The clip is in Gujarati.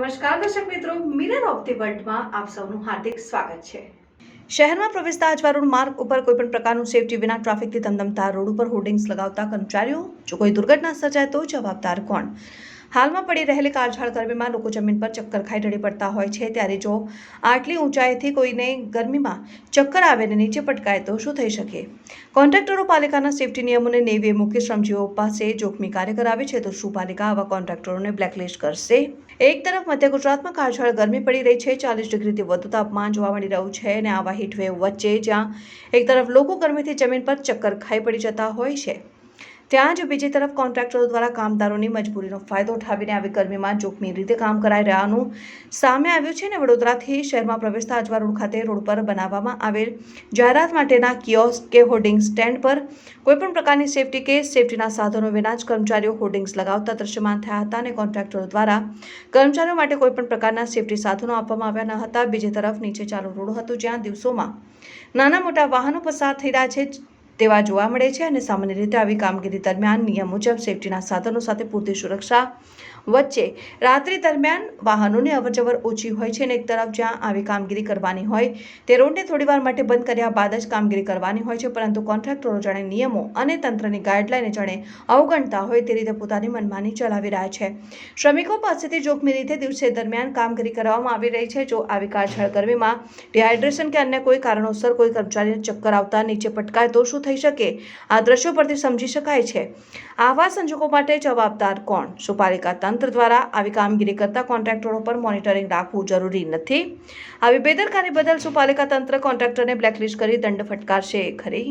નમસ્કાર દર્શક મિત્રો મિરર ઓફ ધી વર્લ્ડમાં આપ સૌનું હાર્દિક સ્વાગત છે. શહેરમાં પ્રવેશતા અજવારૂડ માર્ગ ઉપર કોઈપણ પ્રકારનું સેફટી વિના ટ્રાફિકથી ધમધમતા રોડ ઉપર હોર્ડિંગ્સ લગાવતા કર્મચારીઓ, જો કોઈ દુર્ઘટના સર્જાય તો જવાબદાર કોણ? હાલમાં પડી રહેલી કાળઝાળ ગરમીમાં લોકો જમીન પર ચક્કર ખાઈ ઢળી પડતા હોય છે. ત્યારે જો આટલી ઊંચાઈથી કોઈને ગરમીમાં ચક્કર આવે ને નીચે પટકાય તો શું થઈ શકે? કોન્ટ્રાક્ટરો પાલિકાના સેફટી નિયમોને નેવીએ મૂકી શ્રમજીવો પાસે જોખમી કાર્ય કરાવે છે તો શું પાલિકા આવા કોન્ટ્રાક્ટરોને બ્લેકલિસ્ટ કરશે? એક તરફ મધ્ય ગુજરાતમાં કાળઝાળ ગરમી પડી રહી છે, ચાલીસ ડિગ્રીથી વધુ તાપમાન જોવા મળી રહ્યું છે અને આવા હીટવેવ વચ્ચે જ્યાં એક તરફ લોકો ગરમીથી જમીન પર ચક્કર ખાઈ પડી જતા હોય છે. ત્યાં જ બીજી તરફ કોન્ટ્રાક્ટરો દ્વારા કામદારોની મજબૂરીનો ફાયદો ઉઠાવીને આવી ગરમીમાં જોખમી રીતે કામ કરાઈ રહ્યાનું સામે આવ્યું છે અને વડોદરાથી શહેરમાં પ્રવેશતા અજવા રોડ ખાતે રોડ પર બનાવવામાં આવેલ જાહેરાત માટેના કિયોસ્ક કે હોર્ડિંગ સ્ટેન્ડ પર કોઈપણ પ્રકારની સેફટી કે સેફટીના સાધનો વિના જ કર્મચારીઓ હોર્ડિંગ્સ લગાવતા દ્રશ્યમાન થયા હતા અને કોન્ટ્રાક્ટરો દ્વારા કર્મચારીઓ માટે કોઈપણ પ્રકારના સેફટી સાધનો આપવામાં આવ્યા ન હતા. બીજી તરફ નીચે ચાલુ રોડ હતો જ્યાં દિવસોમાં નાના મોટા વાહનો પસાર થઈ રહ્યા છે. તેવા જોવા મળે છે અને સામાન્ય રીતે આવી કામગીરી દરમિયાન નિયમ મુજબ સેફટીના સાધનો સાથે પૂરતી સુરક્ષા વચ્ચે રાત્રિ દરમિયાન વાહનોની અવરજવર ઓછી હોય છે અને એક તરફ જ્યાં આવી કામગીરી કરવાની હોય તે રોડને થોડીવાર માટે બંધ કર્યા બાદ જ કામગીરી કરવાની હોય છે, પરંતુ કોન્ટ્રાક્ટરો જાણે નિયમો અને તંત્રની ગાઈડલાઈન જાણે અવગણતા હોય તે રીતે પોતાની મનમાની ચલાવી રહ્યા છે. શ્રમિકો પાસેથી જોખમી રીતે દિવસે દરમિયાન કામગીરી કરવામાં આવી રહી છે. જો આવી કાળઝાળ ગરમીમાં ડિહાઇડ્રેશન કે અન્ય કોઈ કારણોસર કોઈ કર્મચારીને ચક્કર આવતા નીચે પટકાય તો શું થઈ શકે. આ દ્રશ્યો પરથી સમજી શકાય છે. આવા સંજોગો માટે જવાબદાર કોણ? સુપાલિકા તંત્ર દ્વારા આવી કામગીરી કરતા કોન્ટ્રાક્ટરો પર મોનિટરિંગ રાખવું જરૂરી નથી. આવી બેદરકારી બદલ સુપાલિકા તંત્ર કોન્ટ્રાક્ટરને બ્લેકલિસ્ટ કરી દંડ ફટકારશે. ખરી?